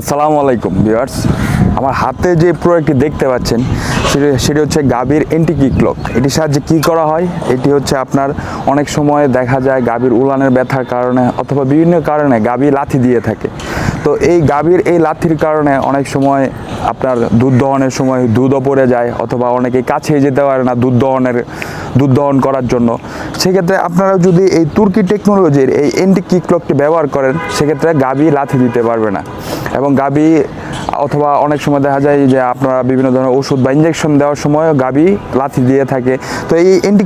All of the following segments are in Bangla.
আসসালামু আলাইকুম, ভিউয়ার্স। আমার হাতে যে প্রোডাক্টটি দেখতে পাচ্ছেন, সেটি সেটি হচ্ছে গাভীর এন্টিকি ক্লক এটির সাহায্যে কী করা হয়? এটি হচ্ছে আপনার অনেক সময় দেখা যায় গাভীর উলানের ব্যথার কারণে অথবা বিভিন্ন কারণে গাভী লাথি দিয়ে থাকে। তো এই গাভীর এই লাথির কারণে অনেক সময় আপনার দুধ দহনের সময় দুধও পড়ে যায়, অথবা অনেকে কাছেই যেতে পারে না দুধ দহনের, দুধ দহন করার জন্য। সেক্ষেত্রে আপনারা যদি এই তুর্কি টেকনোলজির এই এন্টি কিক ক্লকটি ব্যবহার করেন, সেক্ষেত্রে গাবি লাথি দিতে পারবে না। এবং গাভী অথবা অনেক সময় দেখা যায় যে আপনারা বিভিন্ন ধরনের ওষুধ বা ইঞ্জেকশন দেওয়ার সময় গাভী লাথি দিয়ে থাকে। তো এই এন্টি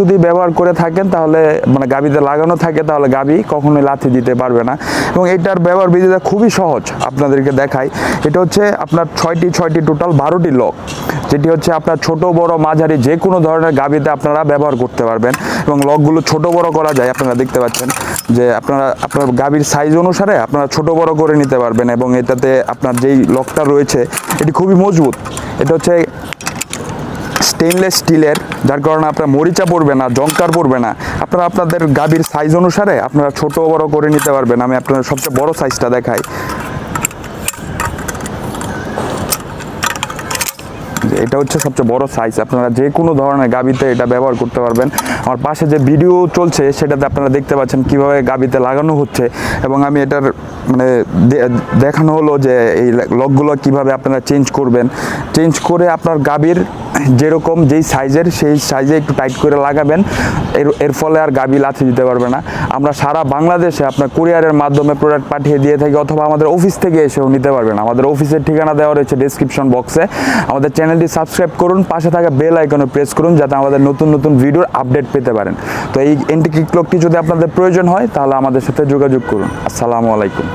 যদি ব্যবহার করে থাকেন, তাহলে মানে গাভীতে লাগানো থাকে, তাহলে গাবি কখনোই লাথি দিতে পারবে না। এবং এটার ব্যবহার বিধিটা খুবই সহজ আপনাদেরকে দেখাই। এটা হচ্ছে আপনার ছয়টি ছয়টি টোটাল বারোটি লক যেটি হচ্ছে আপনার ছোট, বড়, মাঝারি যে কোনো ধরনের গাভীতে আপনারা ব্যবহার করতে পারবেন। এবং লকগুলো ছোট, বড় করা যায়, আপনারা দেখতে পাচ্ছেন যে আপনারা, আপনার গাভীর সাইজ অনুসারে আপনারা ছোট, বড় করে নিতে পারবেন এবং এটাতে আপনার যেই লকটা রয়েছে, এটি খুবই মজবুত। এটা হচ্ছে স্টেনলেস স্টিলের যার কারণে আপনার মরিচা পড়বে না জঙ্কার পড়বে না। আপনারা আপনাদের গাভীর সাইজ অনুসারে আপনারা ছোট বড় করে নিতে পারবেন। আমি আপনাদের সবচেয়ে বড় সাইজটা দেখাই। এটা হচ্ছে সবচেয়ে বড় সাইজ আপনারা যে কোনো ধরনের গাবিতে এটা ব্যবহার করতে পারবেন। আমার পাশে যে ভিডিও চলছে, সেটাতে আপনারা দেখতে পাচ্ছেন কীভাবে গাবিতে লাগানো হচ্ছে। এবং আমি এটার মানে দেখানো হলো যে এই লকগুলো কীভাবে আপনারা চেঞ্জ করবেন। চেঞ্জ করে আপনার গাবির যেরকম যেই সাইজের সেই সাইজে একটু টাইট করে লাগাবেন। এর এর ফলে আর গাবি লাথি দিতে পারবে না। আমরা সারা বাংলাদেশে আপনার কুরিয়ারের মাধ্যমে প্রোডাক্ট পাঠিয়ে দিয়ে থাকি, অথবা আমাদের অফিস থেকে এসেও নিতে পারবেন। আমাদের অফিসের ঠিকানা দেওয়া রয়েছে ডিসক্রিপশন বক্সে আমাদের চ্যানেলটি সাবস্ক্রাইব করুন, পাশে থাকা বেল আইকনে প্রেস করুন, যাতে আমাদের নতুন নতুন ভিডিওর আপডেট পেতে পারেন। তো এই এন্টি ক্লকটি যদি আপনাদের প্রয়োজন হয়, তাহলে আমাদের সাথে যোগাযোগ করুন। আসসালামু আলাইকুম।